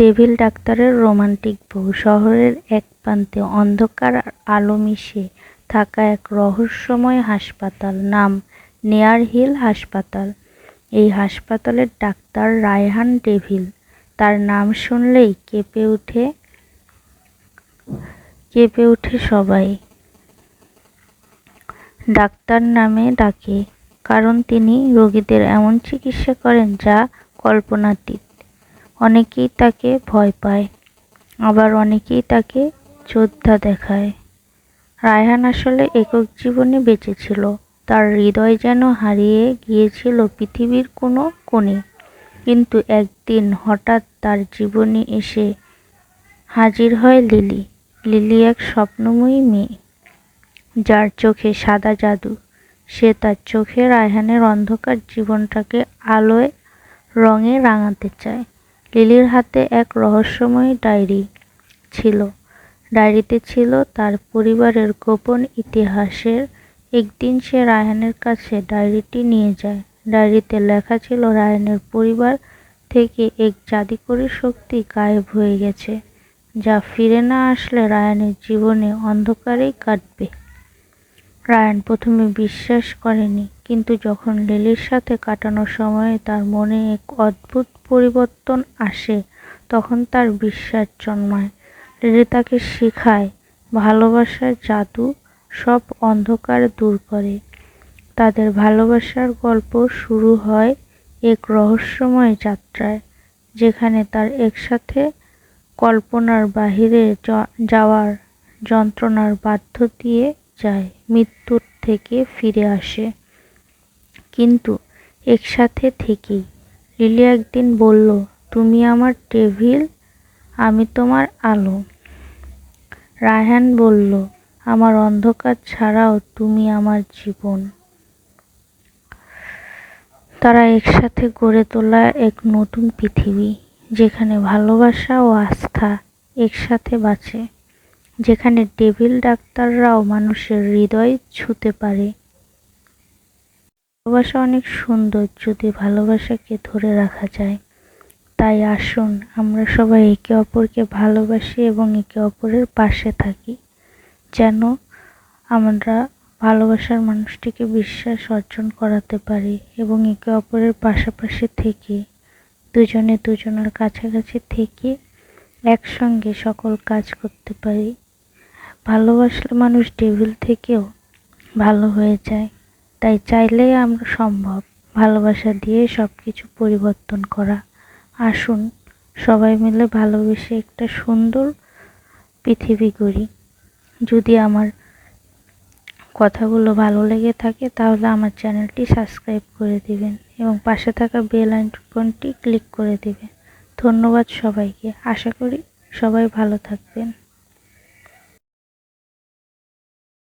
Devil ডাক্তারের romantic বউ। শহরের এক প্রান্তে অন্ধকার আর আলো মিশে থাকা এক রহস্যময় হাসপাতাল নাম নেয়ার হিল হাসপাতাল। এই হাসপাতালের ডাক্তার রায়হান ডেভিল। তার নাম শুনলেই কেঁপে উঠে কেঁপে উঠে সবাই। ডাক্তার নামে ডাকে, কারণ তিনি রোগীদের এমন চিকিৎসা করেন যা কল্পনাতীত। অনেকেই তাকে ভয় পায়। আবার অনেকেই তাকে যোদ্ধা দেখায়। রায়হান আসলে একক জীবনে বেঁচেছিল তার হৃদয় যেন হারিয়ে গিয়েছিল পৃথিবীর কোনো কোণে। কিন্তু একদিন হঠাৎ তার জীবনে এসে হাজির হয় লিলি। লিলি এক স্বপ্নময়ী মেয়ে। যার চোখে সাদা জাদু। সে তার চোখে রায়হানের অন্ধকার জীবনটাকে আলোয় রঙে রাঙাতে চায়। লিলির হাতে এক রহস্যময় ডায়েরি ছিল। ডায়েরিতে ছিল তার পরিবারের গোপন ইতিহাসের একদিন সে রায়হানের কাছে ডায়েরিটি নিয়ে যায়। ডায়েরিতে লেখা ছিল, রায়হানের পরিবার থেকে এক জাদুকরী শক্তি গায়েব হয়ে গেছে, যা ফিরে না আসলে রায়ানের জীবনে অন্ধকারেই কাটবে। রায়ান প্রথমে বিশ্বাস করেনি। কিন্তু যখন লিলির সাথে কাটানোর সময়ে তার মনে এক অদ্ভুত পরিবর্তন আসে, তখন তার বিশ্বাস জন্মায়। লিলি তাকে শেখায়, ভালোবাসার জাদু সব অন্ধকার দূর করে। তাদের ভালোবাসার গল্প শুরু হয় এক রহস্যময় যাত্রায়, যেখানে তার একসাথে কল্পনার বাহিরে যাওয়ার যন্ত্রণার বাধ্য দিয়ে যায়, মৃত্যুর থেকে ফিরে আসে। কিন্তু একসাথে থেকেই। লিলি একদিন বলল, তুমি আমার টেবিল, আমি তোমার আলো। রায়হান বলল, আমার অন্ধকার ছাড়াও তুমি আমার জীবন। তারা একসাথে গড়ে তোলা এক নতুন পৃথিবী, যেখানে ভালোবাসা ও আস্থা একসাথে বাঁচে, যেখানে ডেভিল ডাক্তাররাও মানুষের হৃদয় ছুঁতে পারে। ভালোবাসা অনেক সুন্দর, যদি ভালোবাসাকে ধরে রাখা যায়। তাই আসুন, আমরা সবাই একে অপরকে ভালোবাসি এবং একে অপরের পাশে থাকি, যেন আমরা ভালোবাসার মানুষটিকে বিশ্বাস অর্জন করাতে পারি এবং একে অপরের পাশাপাশি থেকে, দুজনে দুজনের কাছাকাছি থেকে একসঙ্গে সকল কাজ করতে পারি। ভালোবাসলে মানুষ ডেভিল থেকেও ভালো হয়ে যায়। তাই চাইলেই আমরা সম্ভব। ভালোবাসা দিয়ে সব কিছু পরিবর্তন করা। আসুন, সবাই মিলে ভালোবেসে একটা সুন্দর পৃথিবী গড়ি। যদি আমার কথাগুলো ভালো লেগে থাকে, তাহলে আমার চ্যানেলটি সাবস্ক্রাইব করে দিবেন এবং পাশে থাকা বেল আইকনটি ক্লিক করে দিবেন। ধন্যবাদ সবাইকে। আশা করি সবাই ভালো থাকবেন।